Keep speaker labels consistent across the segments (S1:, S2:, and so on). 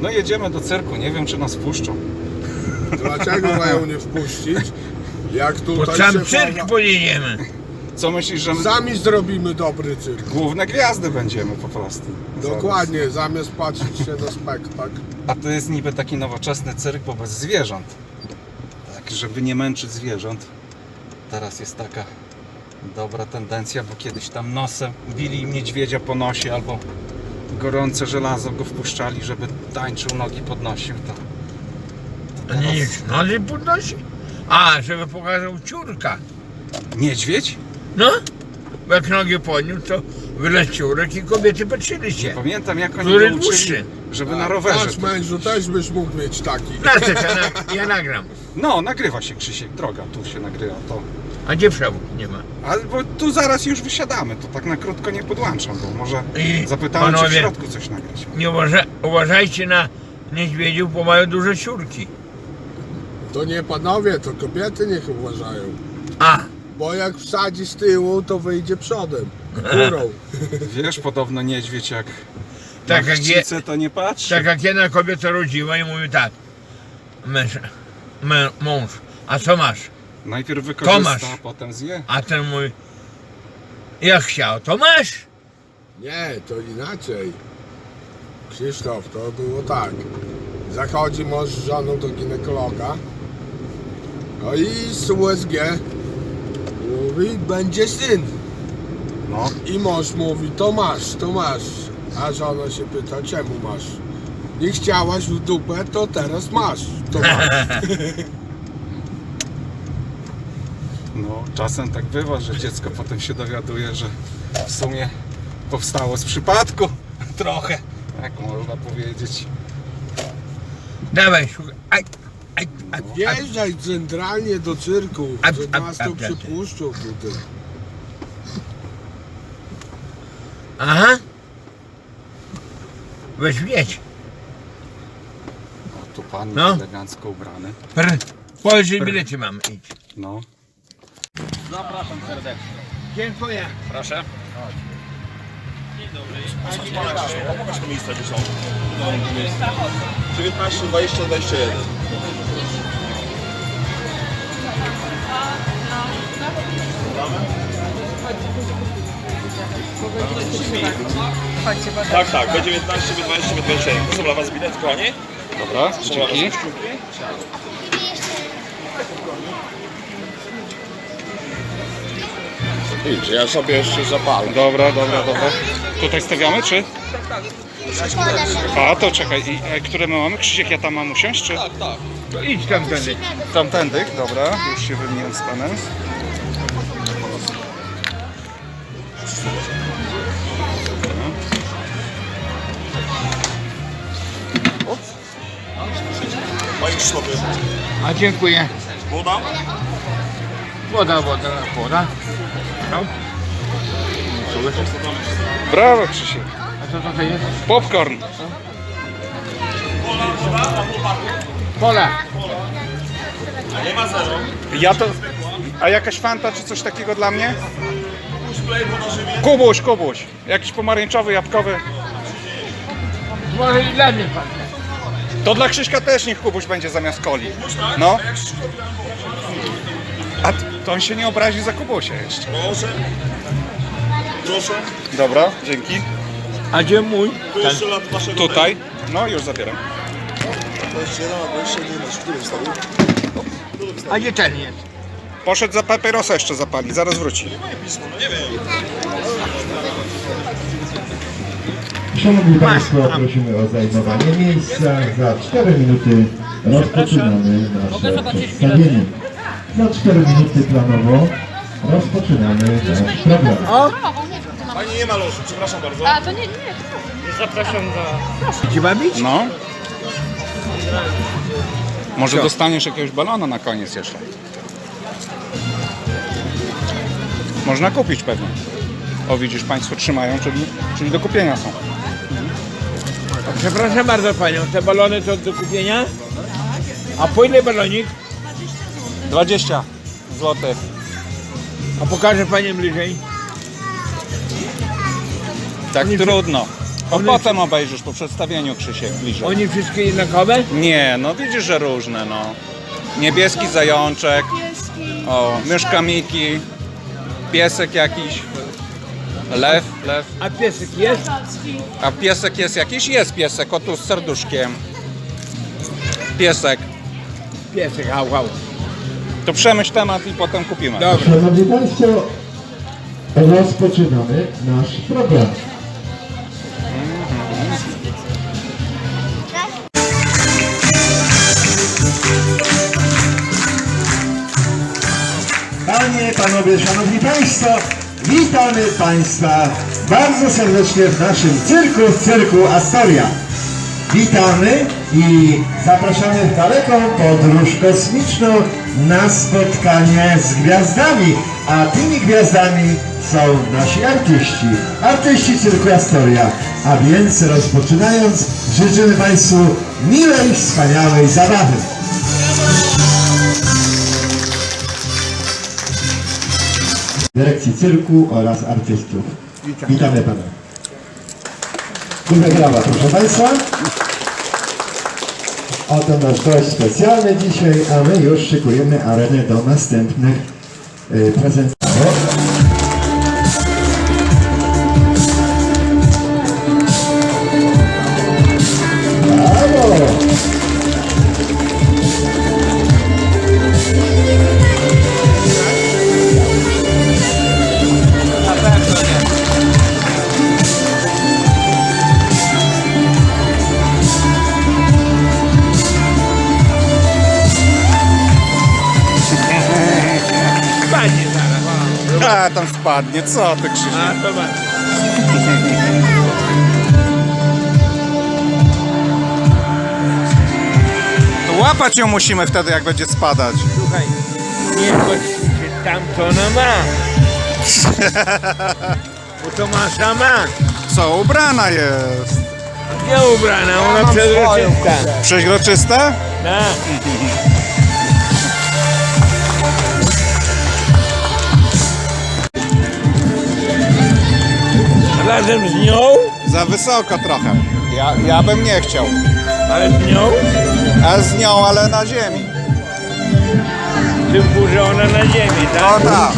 S1: No jedziemy do cyrku, nie wiem czy nas wpuszczą.
S2: Dlaczego mają nie wpuścić? Jak
S3: Pod
S2: tutaj
S3: sam
S2: się
S3: cyrk pojedziemy.
S1: Co myślisz, że my
S2: Sami zrobimy dobry cyrk.
S1: główne gwiazdy będziemy po prostu?
S2: Dokładnie, zamiast patrzeć się na spektakl.
S1: A to jest niby taki nowoczesny cyrk wobec zwierząt. Tak, żeby nie męczyć zwierząt. Teraz jest taka dobra tendencja, bo kiedyś tam nosem bili niedźwiedzia po nosie albo gorące żelazo go wpuszczali, żeby tańczył, nogi podnosił. To,
S3: A nie, nie, nogi podnosi? A, żeby pokazał ciurka.
S1: Niedźwiedź?
S3: No, bo jak nogi podniósł, to wyleciał ciurek i kobiety patrzyli się.
S1: Pamiętam jak oni
S3: Który
S1: go uczyli,
S3: dłuższy?
S1: żeby na rowerze.
S2: Nasz mężu też byś mógł mieć taki.
S3: Znaczy, ja, na, ja nagram.
S1: No, nagrywa się Krzysiek, droga, tu się nagrywa to.
S3: A gdzie przewód? Nie ma.
S1: Albo tu zaraz już wysiadamy, to tak na krótko nie podłączam, bo może
S3: I
S1: zapytałem, czy w
S3: panowie-
S1: środku coś nagrać.
S3: Nie uważa, uważajcie na niedźwiedziów, bo mają duże ciurki.
S2: To nie panowie, to kobiety niech uważają.
S3: A,
S2: Bo jak wsadzi z tyłu, to wyjdzie przodem. Górą.
S1: Wiesz, podobno niedźwiedź jak
S3: Tak
S1: na
S3: jak je-
S1: chcicę, to nie patrzy.
S3: tak jak jedna kobieta rodziła i mówi tak. Męż, mę, mąż, a co masz?
S1: Najpierw wykorzysta,
S3: Tomasz.
S1: a potem zje.
S3: A ten mówi, jak chciał, to masz.
S2: Nie, to inaczej. Krzysztof, to było tak. Zachodzi mąż z żoną do ginekologa. No i z USG mówi, będzie syn.
S1: No,
S2: I mąż mówi, to masz, to masz. A żona się pyta, czemu masz? Nie chciałaś w dupę, to teraz masz. To masz.
S1: no, czasem tak bywa, że dziecko potem się dowiaduje, że w sumie powstało z przypadku trochę, jak można powiedzieć.
S3: Dawaj, szukaj. Aj, aj, aj, aj.
S2: Wjeżdżaj centralnie do cyrku,
S3: A-
S2: że
S3: a-
S2: nas
S3: a-
S2: to
S3: a-
S2: przypuszczą tutaj.
S3: Aha. Weź wiedź.
S1: O, tu pan
S3: No.
S1: elegancko ubrany.
S3: Pr. Powiedz, że bilety mam. Idź.
S1: No,
S3: Dziękuję.
S1: proszę.
S4: Pokaż to miejsca, gdzie są. 19, 20, 21. Tak, tak, B19, B20, B21. To są dla Was bilety, kochani?
S1: Dobra,
S4: Są dla Was
S1: dzięki.
S4: koszulki?
S2: Idź, ja sobie jeszcze zapalę.
S1: Dobra, dobra, dobra. Tutaj stawiamy, czy? A, to czekaj, i, e, które my mamy? Krzysiek, ja tam mam usiąść, czy?
S4: Tak, tak.
S3: To idź tam tędy.
S1: Tamtędy, dobra, już się wymieniłem z panem.
S4: Panie Krzysztofie,
S3: A dziękuję.
S4: woda?
S3: Woda, woda, woda. No.
S1: Brawo, Krzysiek.
S3: A co to jest?
S1: Popcorn.
S3: Pola.
S4: A nie ma zero.
S1: Ja to... A jakaś fanta, czy coś takiego dla mnie? Kubuś, Kubuś. Jakiś pomarańczowy, jabłkowy.
S3: Może i dla mnie pan.
S1: To dla Krzyśka też niech Kubuś będzie zamiast coli. No. A t- to on się nie obrazi za Kubusia jeszcze.
S4: Proszę. Proszę.
S1: Dobra, dzięki.
S3: A gdzie mój?
S4: Tu jeszcze lat Waszego
S1: Tutaj. No, już zabieram.
S4: 21, a 21, który wstawił?
S3: A gdzie ten jest?
S1: Poszedł za papierosa jeszcze zapalić, zaraz wróci.
S4: Pismo, no nie wiem.
S5: Szanowni Państwo, prosimy o zajmowanie miejsca. Za 4 minuty rozpoczynamy nasze przedstawienie. Za 4 minuty planowo rozpoczynamy nasz program.
S4: Pani nie ma loży, przepraszam bardzo.
S6: A to nie, nie.
S3: Gdzie ma być?
S1: No. Może
S3: Co?
S1: dostaniesz jakiegoś balona na koniec jeszcze. Można kupić pewnie. O widzisz, Państwo trzymają, czyli, czyli do kupienia są.
S3: Przepraszam bardzo panią, te balony to do kupienia? A po ile balonik?
S1: 20 zł.
S3: A pokaże pani bliżej.
S1: Tak trudno. To
S3: One-
S1: potem obejrzysz po przedstawieniu Krzysiek bliżej.
S3: Oni wszystkie jednakowe?
S1: Nie, no widzisz, że różne, no. Niebieski zajączek, o, myszka Miki, piesek jakiś, lew, lew.
S3: A piesek jest?
S1: A piesek jest jakiś? Jest piesek, o tu z serduszkiem. Piesek.
S3: Piesek, hał, hał.
S1: To przemyśl temat i potem kupimy.
S3: Dobra.
S5: Szanowni Państwo, rozpoczynamy nasz program. Panie, Panowie, Szanowni Państwo, witamy Państwa bardzo serdecznie w naszym cyrku, w cyrku Astoria. Witamy i zapraszamy w daleką podróż kosmiczną na spotkanie z gwiazdami, a tymi gwiazdami są nasi artyści, artyści cyrku Astoria. A więc rozpoczynając, życzymy Państwu miłej, wspaniałej zabawy. Dyrekcji cyrku oraz artystów. Witamy Pana. Duże brawa, proszę Państwa. Oto nasz gość specjalny dzisiaj, a my już szykujemy arenę do następnych y, prezentacji.
S1: Wpadnie, co ty Krzysiek?
S3: A, to.
S1: To łapać ją musimy wtedy, jak będzie spadać.
S3: Słuchaj, nie chodź się tam, co ona ma. Bo to ma sama.
S1: Co, ubrana jest.
S3: Nie ubrana, ona przezroczysta.
S1: Przeźroczyste?
S3: Tak. Razem z nią,
S1: Za wysoko trochę. Ja, ja bym nie chciał.
S3: ale z nią,
S1: A z nią, ale na ziemi.
S3: tym że ona na ziemi,
S1: O
S3: tak?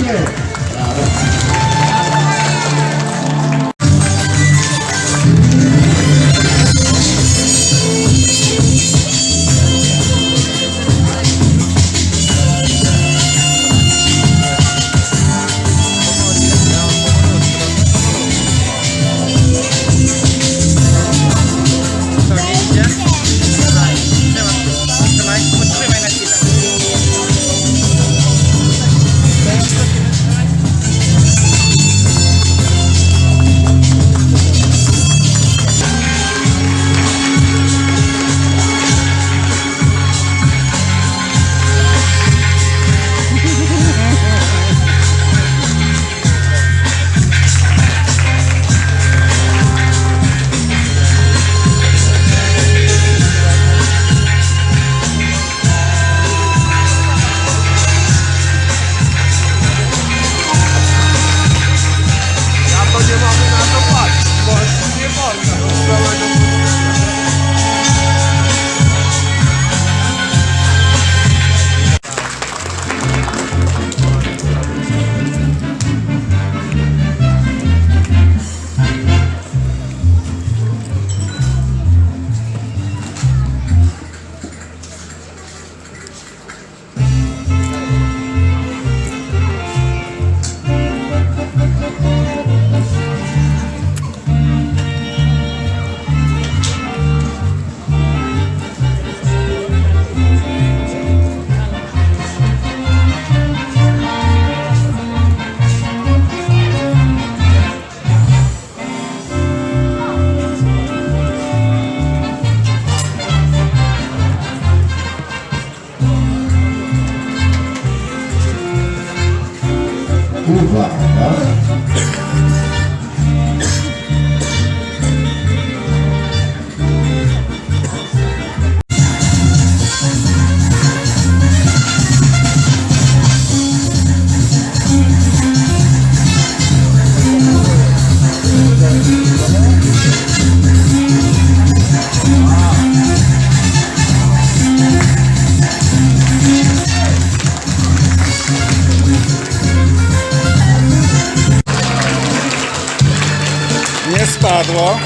S1: Spadło.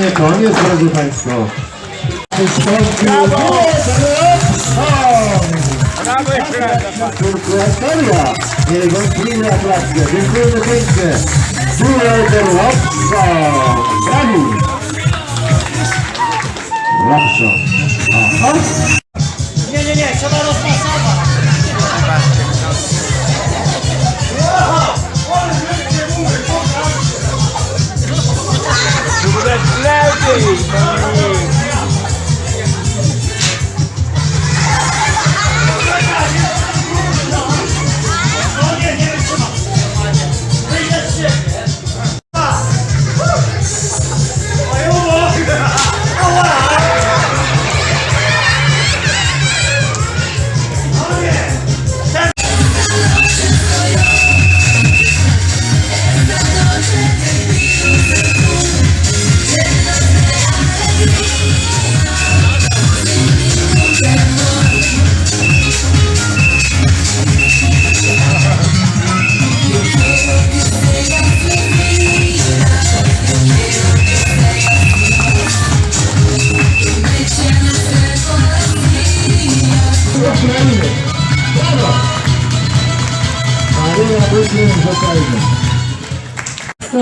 S5: Nie koniec, drodzy Państwo.
S3: Brawo raz.
S5: Kurkuatoria! Niewątpliwie gratulacje. Dziękujemy pięknie. Dueter Robson! Brawo! Robson. Aha.
S6: Nie, nie, nie, trzeba rozpasować.
S3: Lepiej.
S5: Zaczynajmy.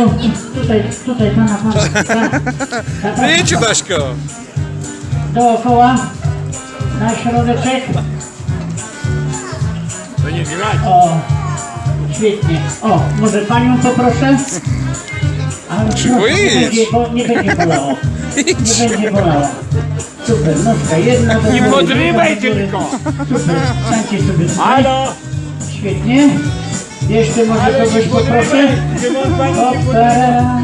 S6: Tu, tutaj, tutaj pana, pana.
S1: Wyjdź,
S6: pana.
S1: Baśko.
S6: Dookoła, na środeczek.
S3: To nie grać.
S6: O, świetnie. O, może panią poproszę? Ale proszę, nie
S1: idź.
S6: będzie, bo nie będzie bolało. Nie będzie bolało. Super, nóżka jedna do
S3: Nie
S6: góry,
S3: podrywaj
S6: druga do góry.
S3: tylko.
S6: Super, stańcie sobie tutaj.
S3: Halo.
S6: Świetnie. Jeszcze może kogoś poproszę? Opera.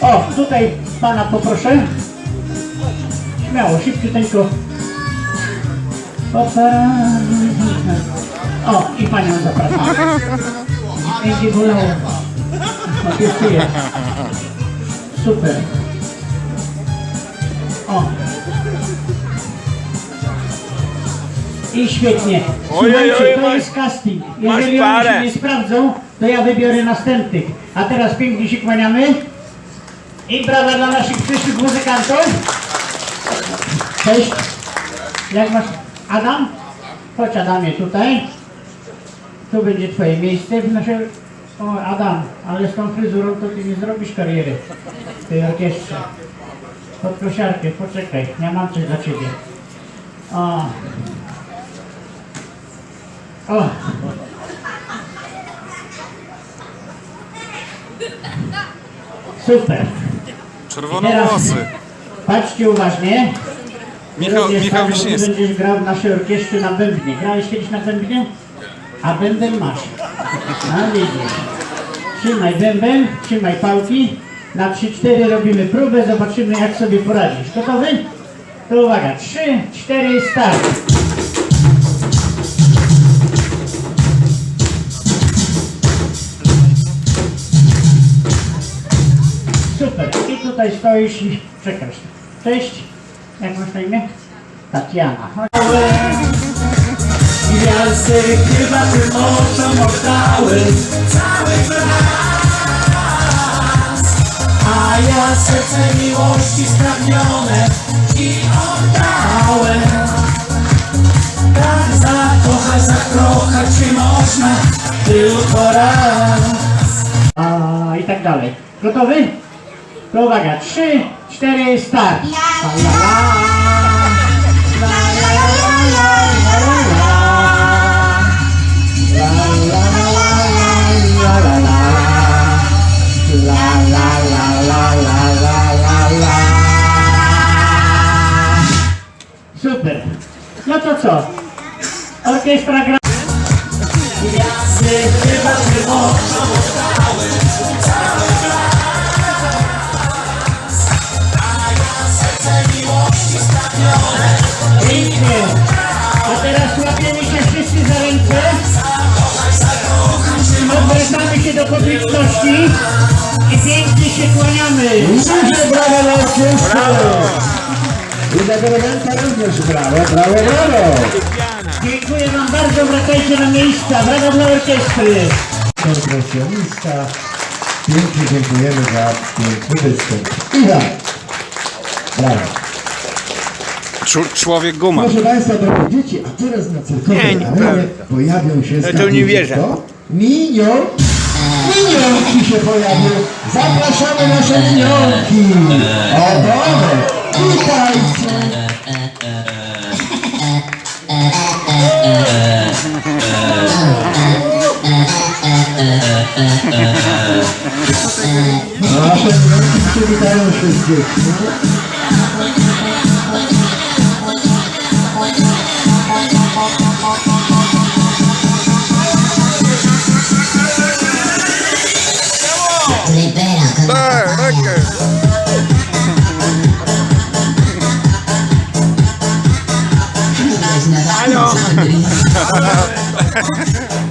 S6: O, tutaj pana poproszę. Śmiało, szybciuteńko. Opera. O, i panią zapraszam. Będzie bolało. O. Super. O. I świetnie. Słuchajcie, to jest casting. Jeżeli oni się nie sprawdzą, to ja wybiorę następnych. A teraz pięknie się kłaniamy. I brawa dla naszych przyszłych muzykantów. Cześć. Jak masz? Adam? Chodź Adamie tutaj. Tu będzie twoje miejsce w naszej... O Adam, ale z tą fryzurą to ty nie zrobisz kariery w tej orkiestrze. Pod prosiarkę, poczekaj, ja mam coś dla ciebie. O. O. Super.
S1: Czerwonowłosy.
S6: Patrzcie uważnie.
S1: Michał,
S6: Również
S1: Michał
S6: Paweł,
S1: Wiśniewski.
S6: będziesz grał w naszej orkiestrze na bębnie. Grałeś kiedyś na bębnie? A bęben masz. A widzisz. Trzymaj bęben, trzymaj pałki. Na 3-4 robimy próbę, zobaczymy jak sobie poradzisz. Gotowy? To uwaga, 3, 4, start. Tutaj stoisz i czekasz. Cześć, jak masz na imię? Tatiana. Gwiazdy chyba tym oczom oddały cały blask A ja serce miłości spragnione Ci oddałem Tak zakochać, zakochać się można Tylko raz A i tak dalej. Gotowy? To uwaga, trzy, cztery, start. La, la, la. La. Super. No to co? Orkiestra gra. Gwiazdy chyba się Pięknie. A teraz łapiemy się wszyscy za ręce. Odwracamy się do publiczności i pięknie się kłaniamy.
S5: Duże brawa dla orkiestry! I dla dyrygenta również brawo, brawo, brawo!
S6: Dziękuję Wam bardzo, wracajcie na miejsca. Brawo dla orkiestry.
S5: Perkusjonista. Pięknie dziękujemy za piękny występ. Iwa! Brawo.
S1: Człowiek guma.
S5: Proszę Państwa, drogie dzieci, a teraz na cyrkowej
S3: Nie, nie,
S5: arenie pojawią się
S3: Ja to nie wierzę.
S5: kto? Minion. Minionki się pojawią. Zapraszamy nasze minionki. O, dobre. Witajcie. Nasze minionki przywitają się z dziećmi. I know.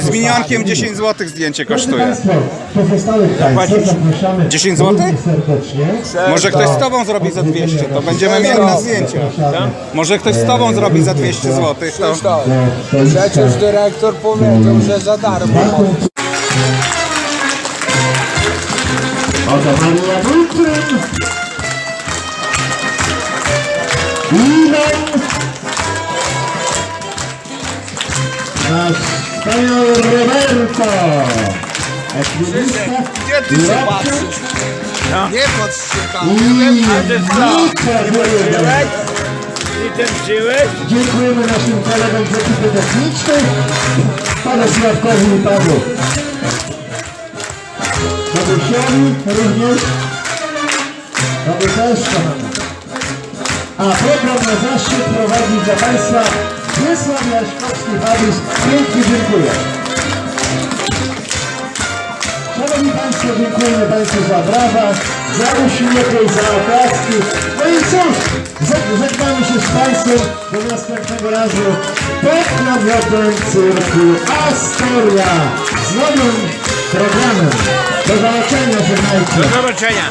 S1: Z minionkiem 10 zł zdjęcie kosztuje.
S5: Pozostałych zapraszamy
S1: 10 zł?
S5: równie serdecznie.
S1: Może ktoś z tobą zrobi za 200, to będziemy mieli na zdjęcie.
S5: Zapraszamy
S1: Może ktoś z tobą zrobi za 200 zł, to...
S5: do stoiska.
S2: Przecież dyrektor powiedział, że za darmo.
S5: Taką- Oto Bulczyn. Iwan. Nasz wspaniały Roberto.
S2: Gdzie ty się patrzysz? Nie patrz się tam.
S5: I
S3: ten żyłeś?
S5: Dziękujemy naszym kolegom z ekipy technicznej, panu Sławkowi i panu Babusiowi również. Panu też kochamy. A program na zaszczyt prowadzi dla Państwa Wiesław Jaśkowski Fabis. Pięknie dziękuję. Szanowni Państwo, dziękujemy Państwu za brawa, za uśmiechy, za oklaski. No i cóż, żeg- żegnamy się z Państwem do następnego razu pod namiotem cyrku Astoria z nowym programem. Do zobaczenia, żegnajcie.
S3: Do zobaczenia.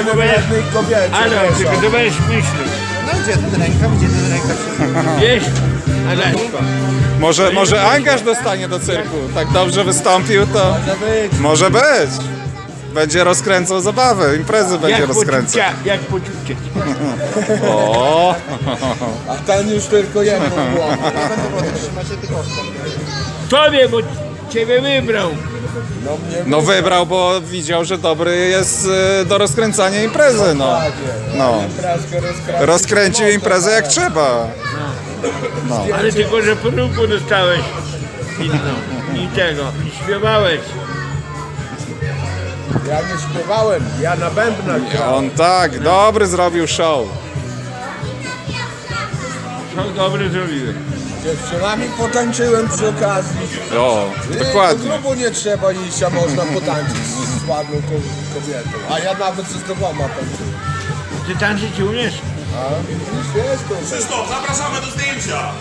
S2: Jednej kobiecie.
S3: Ale tylko
S2: o.
S3: to będziesz myśleć.
S2: No gdzie ten ręka? Gdzie ten ręka?
S3: Wiesz? Adaśko.
S1: Może, może Angaż dostanie do cyrku. Tak dobrze wystąpił, to może być. Będzie rozkręcał zabawę, imprezy będzie
S3: Jak
S1: rozkręcał.
S3: poczucia, jak poczucie.
S1: O,
S2: A ten już tylko jedną głową.
S3: Tobie, bo ciebie wybrał.
S2: No mnie
S1: no wybrał, bo widział, że dobry jest e, do rozkręcania imprezy, no. No.
S2: praskę rozkręcił.
S1: Rozkręcił imprezę jak trzeba.
S3: Ale tylko, że peruku dostałeś inną. I tego. I śpiewałeś.
S2: Ja nie śpiewałem, ja na bębnach grałem.
S1: On tak, dobry zrobił show.
S3: Co dobry zrobiłem.
S2: Dziewczynami potańczyłem przy okazji.
S1: O,
S2: I Do klubu nie trzeba iść, a można potańczyć z ładną ko- kobietą. A ja nawet ze dwoma tańczyłem.
S3: Ty tańczyć umiesz?
S2: A widzisz, jest to.
S4: Krzysztof, zapraszamy do zdjęcia.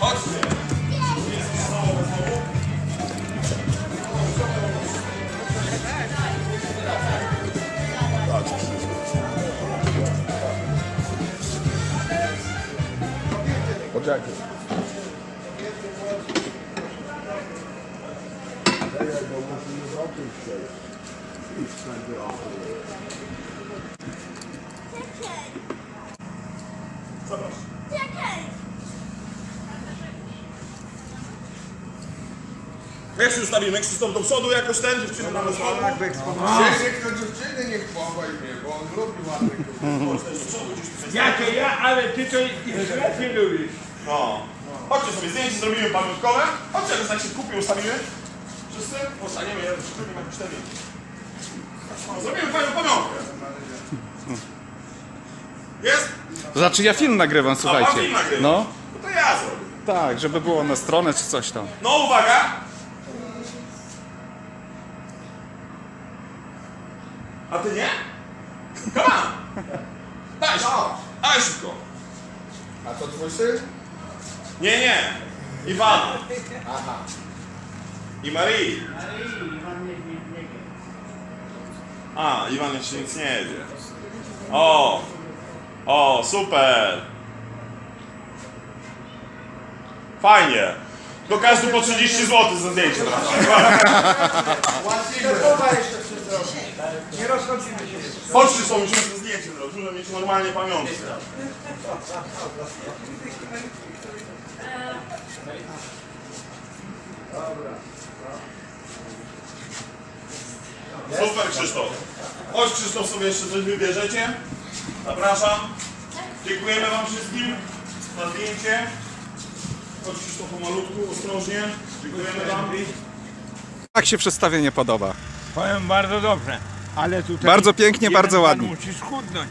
S4: Chodźcie.
S2: Poczekaj.
S4: Jak się ustawimy? Krzysztof do przodu jakoś ten, dziewczyny mamy z boku.
S2: Krzysiek to dziewczyny nie chłopaj mnie, bo on lubi ładne.
S3: Jakie ja, ale ty to jeszcze lepiej lubisz.
S4: No. Chodźcie sobie zdjęcie, zrobimy pamiątkowe. Chodźcie, jakoś tak się kupię, ustawimy. Wszyscy? Ustaniemy, ja szczególnie jakoś termin. No, zrobimy fajną pamiątkę. Jest?
S1: Znaczy ja film nagrywam,
S4: A pan
S1: słuchajcie.
S4: film nagrywa?
S1: No,
S4: No to ja zrobię.
S1: tak, żeby było na stronę czy coś tam.
S4: No uwaga! A ty nie? Come on! Daj szybko! Daj szybko!
S2: A to twój syn?
S4: Nie, nie! Iwan! I Marii! A, Iwan jeszcze nic nie jedzie. O! O, super! Fajnie! Do każdy po 30 zł za zdjęcie. Chodźcie są, musimy to zdjęcie zrobić, żeby mieć normalnie pamiątkę. Super Krzysztof. Chodź Krzysztof sobie jeszcze coś wybierzecie. Zapraszam. Dziękujemy wam wszystkim za zdjęcie. Chodź Krzysztof pomalutku, ostrożnie. Dziękujemy wam.
S1: Jak się przedstawienie podoba?
S3: Powiem bardzo dobrze. Ale tutaj
S1: Bardzo pięknie,
S3: jeden
S1: bardzo
S3: pan
S1: ładnie.
S3: musi schudnąć.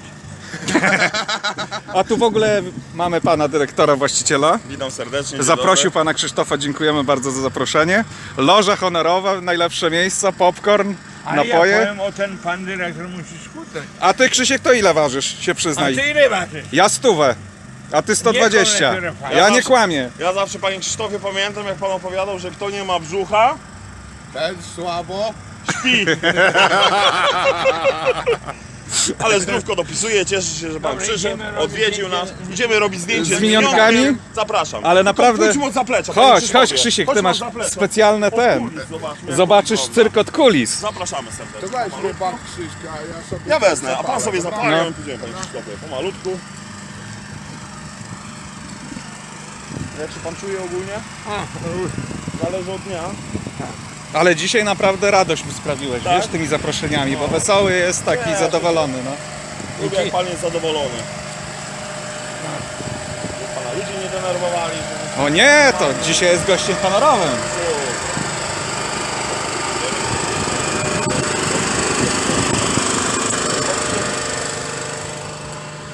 S1: A tu w ogóle mamy pana dyrektora, właściciela.
S4: Witam serdecznie.
S1: Zaprosił pana Krzysztofa, dziękujemy bardzo za zaproszenie. Loża honorowa, najlepsze miejsca, popcorn,
S3: Ale ja
S1: napoje.
S3: powiem o ten pan dyrektor musi schudnąć.
S1: A ty Krzysiek to ile ważysz, się
S3: A
S1: przyznaj?
S3: ty ile ważysz?
S1: Ja stówę, a ty 120.
S3: Nie, kolega,
S1: Ja nie
S4: zawsze-
S1: kłamię.
S4: Ja zawsze panie Krzysztofie pamiętam jak pan opowiadał, że kto nie ma brzucha,
S2: Ten słabo.
S4: śpi. Ale zdrówko dopisuje, cieszę się, że pan
S3: Dobra,
S4: przyszedł,
S3: idziemy robić
S4: odwiedził nas.
S3: zdjęcie.
S4: Idziemy robić zdjęcie
S1: Z minionkami?
S4: Zapraszam.
S1: Ale naprawdę-
S4: od zaplecza. panie
S1: Chodź,
S4: Krzysztofie.
S1: chodź Krzysiek, ty
S4: Chodźmy
S1: masz
S4: od zaplecza.
S1: specjalne ten.
S4: zobaczmy.
S1: Zobaczysz cyrk od kulis.
S4: Zapraszamy serdecznie.
S2: Chłopak Krzyśka, ja sobie...
S4: Ja wezmę, a pan sobie
S2: zapalę,
S1: No.
S4: no. pójdziemy panie Krzysztofie, pomalutku. Jak się pan czuje ogólnie? Zależy od dnia.
S1: Ale dzisiaj naprawdę radość mi sprawiłeś,
S4: Tak?
S1: wiesz, tymi zaproszeniami, bo wesoły jest taki
S4: Nie,
S1: zadowolony, no.
S4: Lubię jak pan jest zadowolony. Żeby pana ludzie nie denerwowali. żeby-
S1: O nie, to dzisiaj jest gościem honorowym.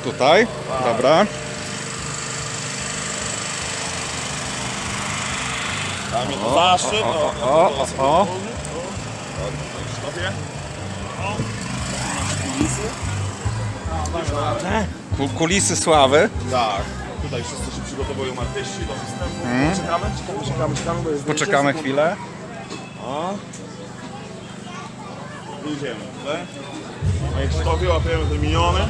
S1: Tutaj, dobra.
S4: Mnie to zaszczyt. O,
S1: O, o, o.
S4: Krzysztofie.
S1: Ku- Kulisy sławy.
S4: Tak. Tutaj wszyscy się przygotowują artyści do występu. Czekamy, czekamy, czekamy, czekamy. bo jest
S1: Poczekamy
S4: zdjęcie.
S1: chwilę.
S4: O. Idziemy tutaj. Panie Krzysztofie, łapiemy te miniony.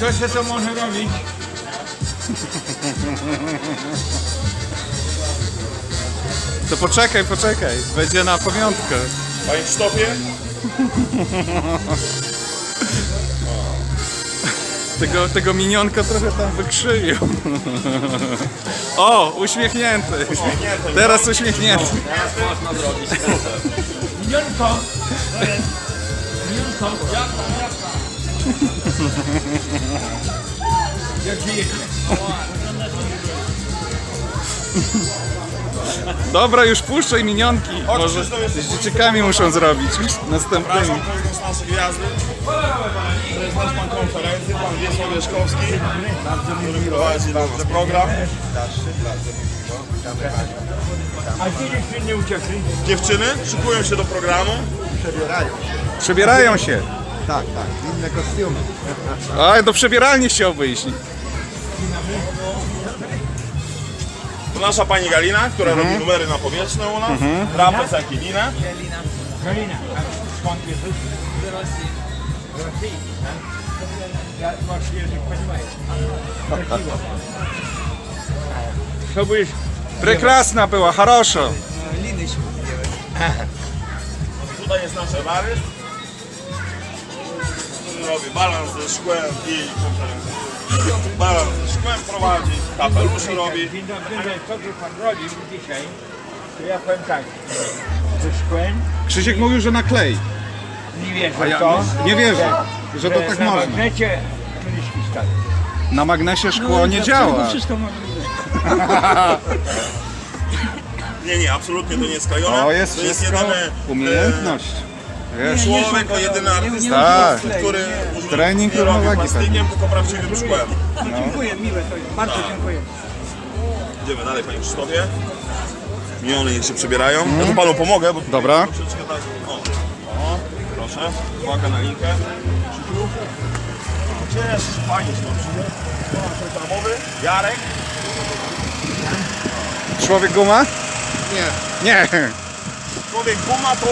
S3: Co się to może robić?
S1: To poczekaj, poczekaj. Będzie na pamiątkę.
S4: Panie Krzysztofie,
S1: Tego, tego minionka trochę tam wykrzywił. O, uśmiechnięty.
S4: uśmiechnięty.
S1: Teraz uśmiechnięty.
S3: Minionko! Minionko! Jak żyjecie?
S1: Dobra, już puszczaj minionki. Może z dzieciakami muszą zrobić następnymi.
S4: Przepraszam, kolejną z naszych gwiazdy. To jest nasz pan konferencji, pan Wiesław Leszkowski, który prowadzi program.
S3: A dziewczyny uciekli?
S4: Dziewczyny szykują się do programu.
S1: Przebierają się.
S7: Tak, tak, inne kostiumy.
S1: A, do przebieralni chciałby iść.
S4: To nasza pani Galina, która robi numery na powietrzne u nas. Rapę za Kielinę.
S3: Galina, a skąd jesteś? Z Rosji. Z Rosji, tak? Ja masz język, понимаешь? Co будешь?
S1: Прекрасна była, хорошо.
S4: Tutaj jest nasz ewaryst, który robi balans ze szkłem i konferencję. Balans ze szkłem prowadzi, kapelusze robi.
S3: Dzień dobry, ale to, co pan robił dzisiaj, to ja powiem tak. Ze szkłem
S1: Krzysiek mówił, że naklei.
S3: nie wierzę w to,
S1: Nie wierzę, że to tak
S3: na
S1: można.
S3: magnecie.
S1: Na magnesie szkło nie działa.
S4: Nie, nie, absolutnie to nie jest
S1: jest
S4: to jest
S1: wszystko
S4: jedyny e,
S1: umiejętność. Wiesz,
S4: człowiek, o jedyny artysta,
S1: Tak.
S4: który
S1: Trening
S4: nie robi
S1: równowagi
S4: plastikiem, tylko prawdziwym szkłem.
S3: Dziękuję, miłe to jest. Bardzo dziękuję.
S4: Idziemy dalej, panie Krzysztofie. Miniony niech się przebierają. Ja tu panu pomogę, bo
S1: Dobra.
S4: troszeczkę tak. O, o, proszę. Uwaga na linkę. Krzysiu. O, Cieszę się, fajnie się nasz reklamowy, Jarek.
S1: Człowiek guma?
S7: Nie.
S1: Nie.
S4: Człowiek guma to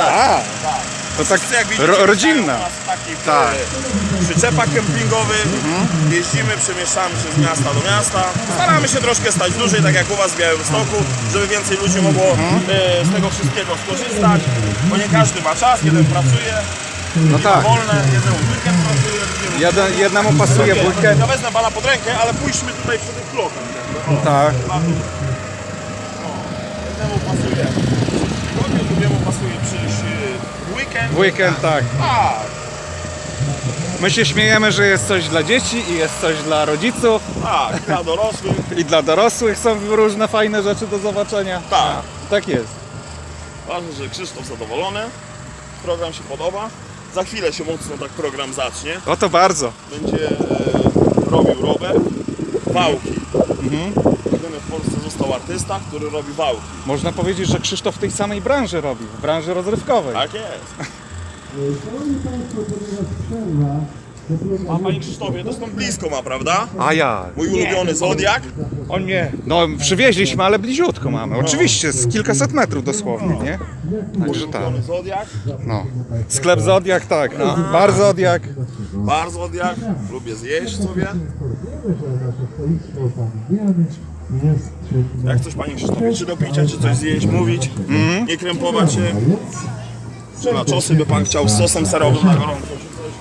S1: A, to tak
S4: Wszyscy, jak widzicie,
S1: ro, rodzinna.
S4: nas takich
S1: Tak.
S4: e, przyczepach kempingowych. Jeździmy, przemieszczamy się z miasta do miasta. Staramy się troszkę stać dłużej, tak jak u Was w Białymstoku, żeby więcej ludzi mogło e, z tego wszystkiego skorzystać, bo nie każdy ma czas, jeden pracuje,
S1: No tak.
S4: wolne, jeden weekend pracuje,
S1: Jeden, jednemu pasuje weekend.
S4: Ja wezmę Pana pod rękę, ale pójdźmy tutaj przy tych klokach.
S1: Tak.
S4: Jednemu pasuje tygodniu, drugiemu pasuje przyjść w weekend.
S1: W weekend tak.
S4: Tak,
S1: My się śmiejemy, że jest coś dla dzieci i jest coś dla rodziców
S4: tak, dla dorosłych.
S1: i dla dorosłych są różne fajne rzeczy do zobaczenia.
S4: Tak.
S1: Tak jest.
S4: Ważne, że Krzysztof zadowolony, program się podoba. Za chwilę się mocno tak program zacznie.
S1: O to bardzo.
S4: Będzie e, robił rower, wałki. Jedyny w Polsce został artysta, który robi wałki.
S1: Można powiedzieć, że Krzysztof w tej samej branży robi, w branży rozrywkowej.
S4: Tak jest. A panie Krzysztofie, to stąd blisko ma, prawda?
S1: A ja.
S4: Mój ulubiony Zodiak.
S3: On nie.
S1: No przywieźliśmy, ale bliziutko mamy. Oczywiście, z kilkaset metrów dosłownie, nie? Także tak.
S4: Ulubiony Zodiak.
S1: No. Sklep Zodiak, tak. No. Bar Zodiak.
S4: Bar Zodiak. Lubię zjeść sobie. Jak coś panie Krzysztofie, czy do picia, czy coś zjeść, mówić. Nie krępować się. Na czosy by pan chciał z sosem serowym na gorąco, czy coś.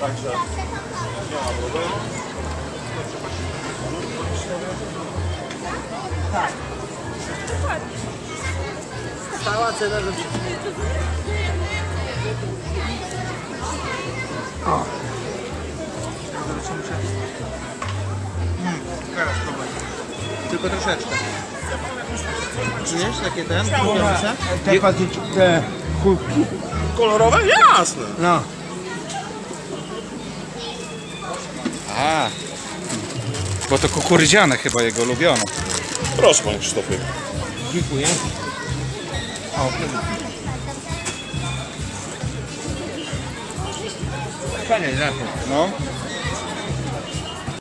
S4: Także nie ma problemu.
S7: Tylko troszeczkę. Czujesz takie ten?
S3: Te patyki, te.
S4: Kolorowe? Jasne.
S3: No.
S1: A. Bo to kukurydziane chyba jego ulubione.
S4: Proszę panie Krzysztofie.
S3: Dziękuję. Fajnie, zatem.
S1: No.